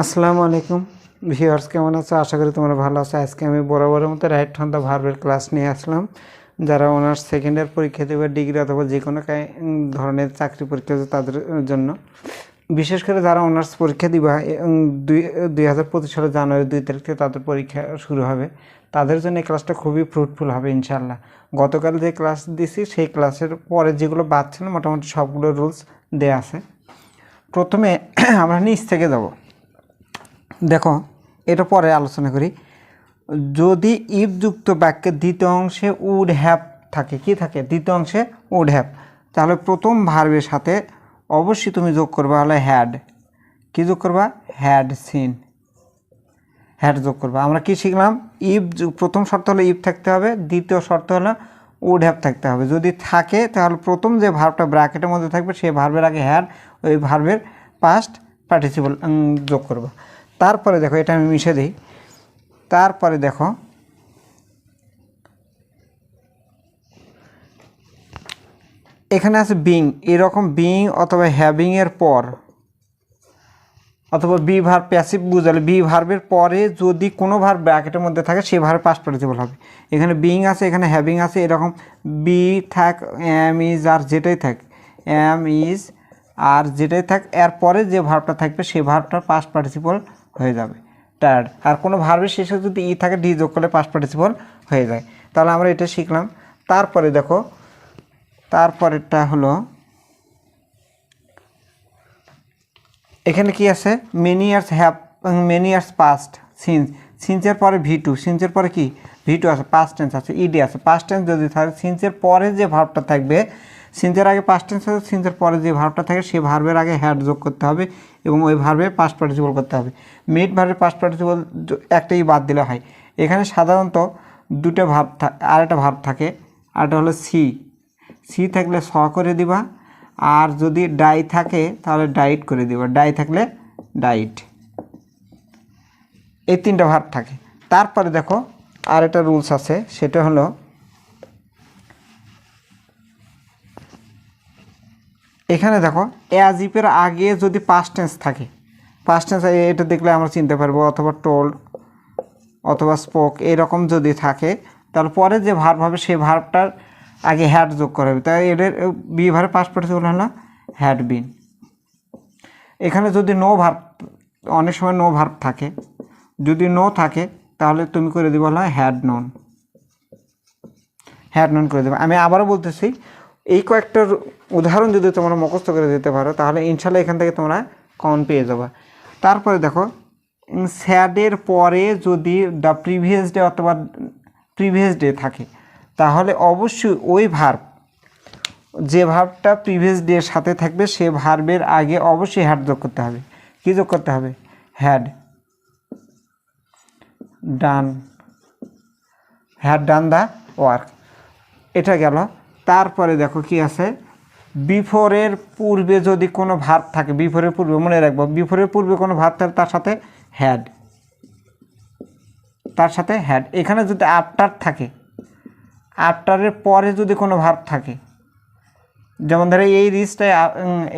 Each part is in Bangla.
আসসালামু আলাইকুম। ভিউয়ার্স, কেমন আছো? আশা করি তোমরা ভালো আছো। আজকে আমি বরাবরের মতো রাইট ফ্রম দ্য ভার্বের ক্লাস নিয়ে আসলাম। যারা অনার্স সেকেন্ড ইয়ার পরীক্ষা দেবে ডিগ্রি অথবা যে কোনো ধরনের চাকরি পরীক্ষা তাদের জন্য। বিশেষ করে যারা অনার্স পরীক্ষা দিবা দুই দুই হাজার পঁচিশ সালের জানুয়ারি দুই তারিখ থেকে তাদের পরীক্ষা শুরু হবে। তাদের জন্য এই ক্লাসটা খুবই ফ্রুটফুল হবে ইনশাল্লাহ গতকাল যে ক্লাস দিছি, সেই ক্লাসের পরে যেগুলো বাদ ছিল, মোটামুটি সবগুলো রুলস দেয়া আছে। প্রথমে আমরা নিচ থেকে যাব। দেখো, এটা পরে আলোচনা করি। যদি ইফযুক্ত বাক্যের দ্বিতীয় অংশে উড হ্যাভ থাকে, কি থাকে? দ্বিতীয় অংশে উড হ্যাভ তাহলে প্রথম ভার্বের সাথে অবশ্যই তুমি যোগ করবা হলো হ্যাড কি যোগ করবা? হ্যাড সিন হ্যাড যোগ করবা। আমরা কি শিখলাম? ইফ প্রথম শর্ত হলো ইফ থাকতে হবে, দ্বিতীয় শর্ত হলো উড হ্যাভ থাকতে হবে। যদি থাকে, তাহলে প্রথম যে ভার্বটা ব্র্যাকেটের মধ্যে থাকবে, সেই ভার্বের আগে হ্যাড ওই ভার্বের পাস্ট পার্টিসিপল যোগ করবা। তারপরে দেখো, এটা আমি মিশে দিই। তারপরে দেখো, এখানে আছে বিং এরকম বিং অথবা হ্যাভিং এর পর, অথবা বি ভার প্যাসিভ বুঝালে বি ভার্বের পরে যদি কোনো ভার ব্র্যাকেটের মধ্যে থাকে, সেই ভার্ব পাস্ট পার্টিসিপল হবে। এখানে বিং আছে, এখানে হ্যাভিং আছে, এরকম বি থাক এম ইজ আর যেটাই থাক এম ইজ আর যেটাই থাক এর পরে যে ভার্বটা থাকবে সে ভার্বটার পাস্ট পার্টিসিপল হয়ে যাবে। টায়ার্ড আর কোনো ভার্বের শেষে যদি ই থাকে ডি যোগ করলে পাস্ট পার্টিসিপল হয়ে যায়। তাহলে আমরা এটা শিখলাম। তারপরে দেখো, তারপরেরটা হলো, এখানে কি আছে? Many years have many years past since সিন্সের পরে ভি টু সিন্সের পরে কি? ভি টু আছে পাস্ট টেন্স আছে ইডি আছে। পাস্ট টেন্স যদি থাকে সিন্সের পরে যে ভার্বটা থাকবে সিন্সের আগে পাস্ট টেন্স আছে সিন্সের পরে যে ভার্বটা থাকে সেই ভার্বের আগে হ্যাড যোগ করতে হবে। এবং ওই ভার্বে পাস্ট পার্টিসিপল করতে হবে। মেড ভার্বে পাস্ট পার্টিসিপল একটাই বাদ দিলে হয়। এখানে সাধারণত দুটো ভার্ব আরেকটা ভার্ব থাকে। আরেকটা হলো সি সি থাকলে স করে দিবা। আর যদি ডাই থাকে, তাহলে ডাইট করে দিবা। ডাই থাকলে ডাইট এই তিনটা ভার্ব থাকে। তারপরে দেখো আর একটা রুলস আছে। সেটা হলো এখানে দেখো অ্যাজ ইফের আগে যদি পাস্ট টেন্স থাকে পাস্ট টেন্স এটা দেখলে আমরা চিনতে পারব, অথবা টোল্ড অথবা স্পোক এরকম যদি থাকে, তাহলে পরে যে ভার্ব হবে, সেই ভার্বটার আগে হ্যাড যোগ করা হবে। তাই এদের বি ভার্ব পাস্ট পার্টিসিপল হলো হ্যাড বিন এখানে যদি নো ভার্ব অনেক সময় নো ভার্ব থাকে, যদি নো থাকে, তাহলে তুমি করে দিবে হলো হ্যাড নন হ্যাড নন করে দেবে। আমি আবারও বলতেছি এই কয়েকটার উদাহরণ যদি তোমরা মুখস্থ করে দিতে পারো, তাহলে ইনশাল্লাহ এখান থেকে তোমরা কমন পেয়ে যাবে। তারপরে দেখো স্যাডের পরে যদি দ্য প্রিভিয়াস ডে অথবা প্রিভিয়াস ডে থাকে, তাহলে অবশ্যই ওই ভার্ব যে ভার্বটা প্রিভিয়াস ডে এর সাথে থাকবে, সে ভার্বের আগে অবশ্যই হ্যাড যোগ করতে হবে। কী যোগ করতে হবে? Had done had done the work এটা গেল তারপরে দেখো কি আছে? বিফোরের পূর্বে যদি কোনো ভার্ব থাকে, বিফোরের পূর্বে, মনে রাখব, বিফোরের পূর্বে কোনো ভার্ব থাকে, তার সাথে হ্যাড তার সাথে হ্যাড এখানে যদি আফটার থাকে আফটারের পরে যদি কোনো ভার্ব থাকে, যেমন ধরো এই রিচটাই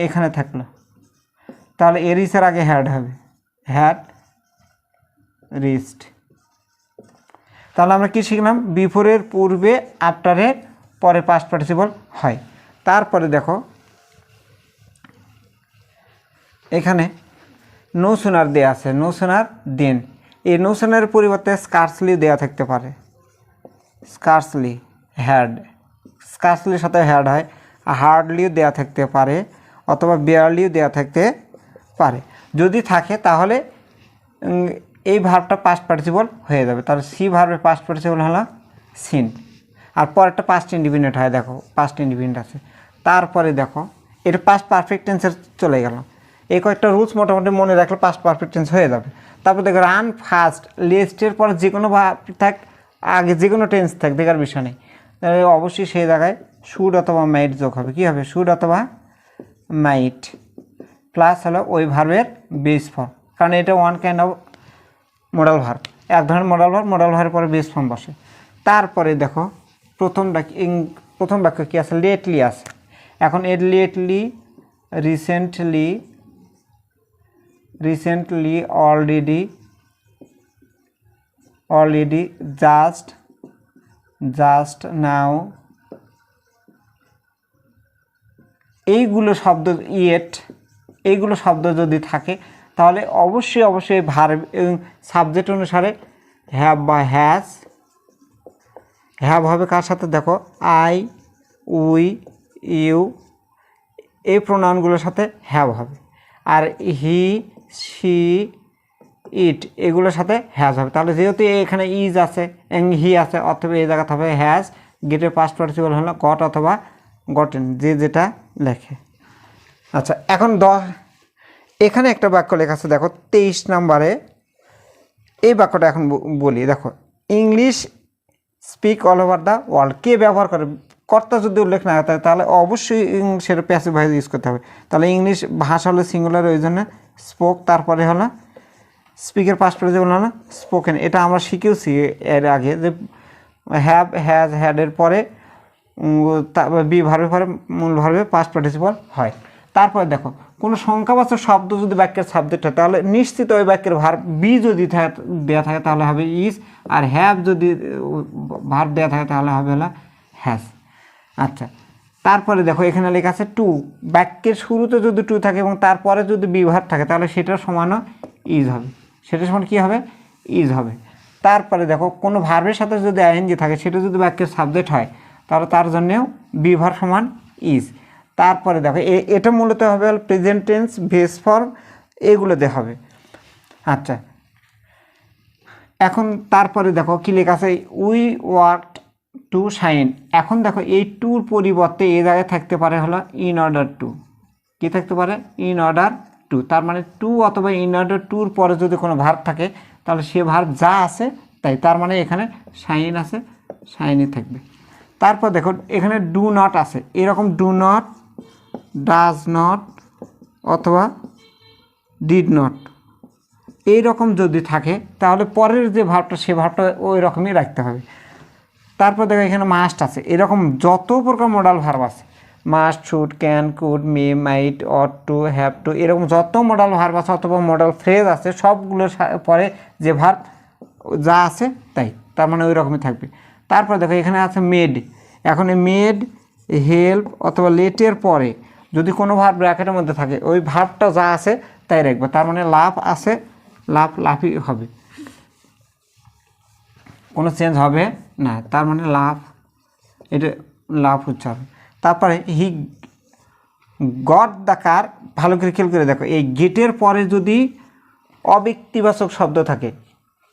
এখানে থাকল। তাহলে এ রিচের আগে হ্যাড হবে। হ্যাড রিস্ট তাহলে আমরা কী শিখলাম? বিফোরের পূর্বে আফটারের পরে পাস্ট পার্টিসিপল হয়। তারপরে দেখো, এখানে নো সোনার দেয়া আছে নো সোনার দেন। এই নো সোনার পরিবর্তে স্কার্সলি দেয়া থাকতে পারে। স্কার্সলি হ্যাড স্কার্সলির সাথে হ্যাড হয় হার্ডলিও দেয়া থাকতে পারে, অথবা বেয়ারলিও দেয়া থাকতে পারে। যদি থাকে, তাহলে এই ভার্বটা পাস্ট পার্টিসিপল হয়ে যাবে। তাহলে সি ভার্বের পাস্ট পার্টিসিপল হলো সিন আর পরেরটা পাস্ট ইন্ডিপেন্ডেন্ট হয়, দেখো পাস্ট ইন্ডিপেন্ডেন্ট আছে। তারপরে দেখো, এটা পাস্ট পারফেক্ট টেন্সের চলে গেল। এই কয়েকটা রুলস মোটামুটি মনে রাখলে পাস্ট পারফেক্ট টেন্স হয়ে যাবে। তারপর দেখো রান ফার্স্ট লিস্টের পর যে কোনো থাক, আগে যে কোনো টেন্স থাক দেখার বিষয় নেই। অবশ্যই সেই জায়গায় শুড অথবা মাইট যোগ হবে। কী হবে? শুড অথবা মাইট প্লাস হলো ওই ভার্বের বেস ফর্ম কারণ এটা one kind of modal verb এক ধরনের মডেল ভার্ব মডেল ভার্বের পরে বেস ফর্ম বসে। তারপরে দেখো প্রথম প্রথম বাক্য কী আছে? লেটলি আছে। এখন এর lately recently recently already already just just now এইগুলো শব্দ ইয়েট এইগুলো শব্দ যদি থাকে, তাহলে অবশ্যই অবশ্যই ভার সাবজেক্ট অনুসারে হ্যাভ বা হ্যাজ হ্যাভ হবে কার সাথে? দেখো আই উই ইউ এই প্রোনাউনগুলোর সাথে হ্যাভ হবে আর হি সি ইট এগুলোর সাথে হ্যাজ হবে। তাহলে যেহেতু এখানে ইজ আছে এবং হি আছে, অথবা এই জায়গাতে হবে হ্যাজ গেটের পাস্ট পার্টিসিপাল হলো গট অথবা গটেন যে যেটা লেখে। আচ্ছা এখন দ, এখানে একটা বাক্য লেখা আছে, দেখো, তেইশ নম্বরে। এই বাক্যটা এখন বলি, দেখো English speak all over the world কে ব্যবহার করে? কর্তা যদি উল্লেখ না থাকে তাহলে অবশ্যই সেটা প্যাসিভ ভয়েস ইউজ করতে হবে। তাহলে ইংলিশ ভাষা হলো সিঙ্গুলার ওই জন্য স্পোক তারপরে হলো স্পিকের পাস্ট যেমন হলো স্পোকেন এটা আমরা শিখেওছি এর আগে যে হ্যাভ হ্যাজ হ্যাডের পরে বি ভার্বের পরে, মূল ভার্বে পাস্ট পার্টিসিপাল হয়। তারপরে দেখো কোনো সংখ্যাবাচক শব্দ যদি বাক্যের সাবজেক্ট হয়, তাহলে নিশ্চিত ওই বাক্যের ভার বি যদি দেওয়া থাকে, তাহলে হবে ইজ আর হ্যাভ যদি ভার দেওয়া থাকে, তাহলে হবে হলো হ্যাজ আচ্ছা তারপরে দেখো, এখানে লেখা আছে টু বাক্যের শুরুতে যদি টু থাকে এবং তারপরে যদি বিভার থাকে, তাহলে সেটার সমানও ইজ হবে। সেটার সমান কী হবে? ইজ হবে। তারপরে দেখো, কোনো ভার্বের সাথে যদি আইএনজি থাকে, সেটা যদি বাক্যের সাবজেক্ট হয়, তাহলে তার জন্যেও বিভার সমান ইজ তারপরে দেখো এটা মূলত হবে প্রেজেন্ট টেন্স ভেস ফর্ম এগুলোতে হবে। আচ্ছা এখন তারপরে দেখো কি লেখা আছে উই ওয়ার্ক টু সাইন এখন দেখো, এই টুর পরিবর্তে এ জায়গায় থাকতে পারে হলো ইন অর্ডার টু কি থাকতে পারে? ইন অর্ডার টু তার মানে টু অথবা ইন অর্ডার টুর পরে যদি কোনো ভার্ব থাকে, তাহলে সে ভার্ব যা আছে, তাই তার মানে এখানে সাইন আছে সাইনই থাকবে। তারপর দেখো, এখানে ডু নট আছে। এরকম ডু নট ডাজ নট অথবা ডিড নট এই রকম যদি থাকে, তাহলে পরের যে ভাবটা, সে ভাবটা ওই রকমই রাখতে হবে। তারপর দেখো এখানে মাস্ট আছে। এরকম যত প্রকার মডাল ভার্ব আছে must should can could may might ought to have to এরকম যত মডাল ভার্ব আছে, অথবা মডাল ফ্রেজ আছে, সবগুলোর পরে যে ভার্ব যা আছে, তাই। তার মানে ওই রকমই থাকবে। তারপর দেখো এখানে আছে মেড এখন মেড হেল্প অথবা লেটের পরে যদি কোনো ভার্ব ব্র্যাকেটের মধ্যে থাকে, ওই ভার্বটা যা আছে তাই রাখবে। তার মানে লাভ আছে, লাভ, লাভই হবে। কোনো চেঞ্জ হবে না, তার মানে লাভ, এটা লাভ হচ্ছে হবে। তারপরে হি গড দ্য কার ভালো করে খেয়াল করে দেখো, এই গেটের পরে যদি অব্যক্তিবাচক শব্দ থাকে,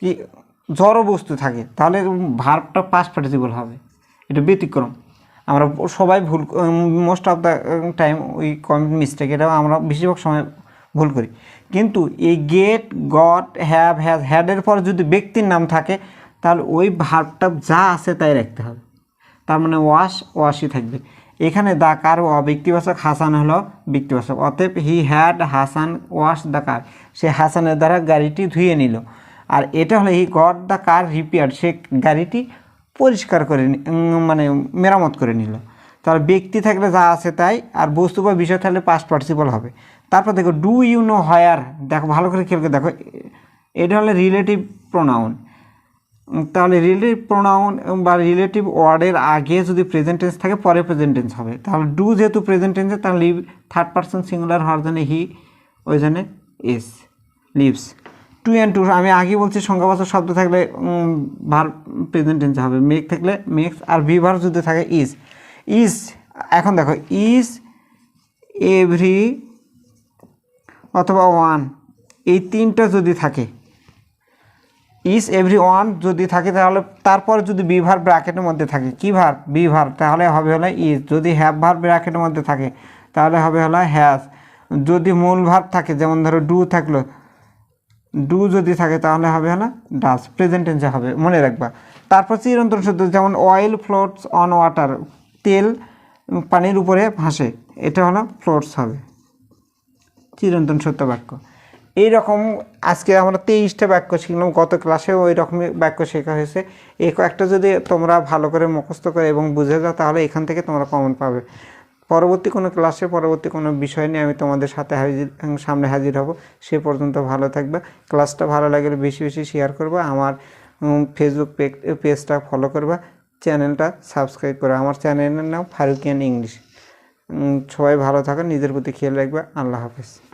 কি জড় বস্তু থাকে, তাহলে ভার্বটা পাস পার্টিসিপল হবে। এটা ব্যতিক্রম। আমরা সবাই ভুল মোস্ট অফ দ্য টাইম ওই কম মিস্টেক এটা আমরা বেশিরভাগ সময় ভুল করি। কিন্তু এই গেট গট হ্যাভ হ্যাজ হ্যাডের পর যদি ব্যক্তির নাম থাকে, তাহলে ওই ভার্বটা যা আছে তাই রাখতে হবে। তার মানে ওয়াশ ওয়াশই থাকবে। এখানে দা কার অব্যক্তিবাচক, হাসান হলো ব্যক্তিবাচক। অতএব he had Hasan wash the car সে হাসানের দ্বারা গাড়িটি ধুয়ে নিল। আর এটা হলো he got the car repair সে গাড়িটি পরিষ্কার করে মানে মেরামত করে নিল। তাহলে ব্যক্তি থাকলে যা আছে তাই, আর বস্তু বা বিষয় থাকলে পাস্ট পার্টিসিপল হবে। তারপর দেখো ডু ইউ নো হায়ার দেখো, ভালো করে খেলকে দেখো, এটা হলো রিলেটিভ প্রোনাউন তাহলে রিলেটিভ প্রোনাউন বা রিলেটিভ ওয়ার্ডের আগে যদি প্রেজেন্ট টেন্স থাকে, পরে প্রেজেন্ট টেন্স হবে। তাহলে ডু যেহেতু প্রেজেন্ট টেন্সে তাহলে লিভ থার্ড পার্সন সিঙ্গুলার হওয়ার জন্য হি ওই জন্য S lives to and to, আমি আগে বলছি সংখ্যাবাচক শব্দ থাকলে ভার প্রেজেন্ট হবে। মেক থাকলে মেক্স আর ভিভার যদি থাকে ইজ ইজ এখন দেখো ইজ এভরি অথবা ওয়ান এই তিনটা যদি থাকে ইস এভরি ওয়ান যদি থাকে, তাহলে তারপর যদি বি ভার ব্র্যাকেটের মধ্যে থাকে, কি ভার বি ভার তাহলে হবে হলো ইজ যদি হ্যাভ ভার ব্র্যাকেটের মধ্যে থাকে, তাহলে হবে হলো হ্যাজ যদি মূল ভার থাকে, যেমন ধরো ডু থাকল ডু যদি থাকে তাহলে হবে হলো ডাস প্রেজেন্ট টেন্সে হবে, মনে রাখবা। তারপর চিরন্তন শব্দ যেমন অয়েল ফ্লোটস অন ওয়াটার তেল পানির উপরে ভাসে, এটা হলো ফ্লোটস হবে। চিরন্তন সত্য বাক্য। এইরকম আজকে আমরা তেইশটা বাক্য শিখলাম, গত ক্লাসেও ওই রকমই বাক্য শেখা হয়েছে। এই কয়েকটা যদি তোমরা ভালো করে মুখস্থ করে এবং বুঝে যাও, তাহলে এখান থেকে তোমরা কমন পাবে। পরবর্তী কোনো ক্লাসে পরবর্তী কোনো বিষয় নিয়ে আমি তোমাদের সাথে হাজির, সামনে হাজির হব। সে পর্যন্ত ভালো থাকবে। ক্লাসটা ভালো লাগলে বেশি বেশি শেয়ার করব। আমার ফেসবুক পেজ- পেজটা ফলো করবা। চ্যানেলটা সাবস্ক্রাইব করবে। আমার চ্যানেলের নাম ফারুকিয়ান ইংলিশ। সবাই ভালো থাকো। নিজের প্রতি খেয়াল রাখবে। আল্লাহ হাফেজ।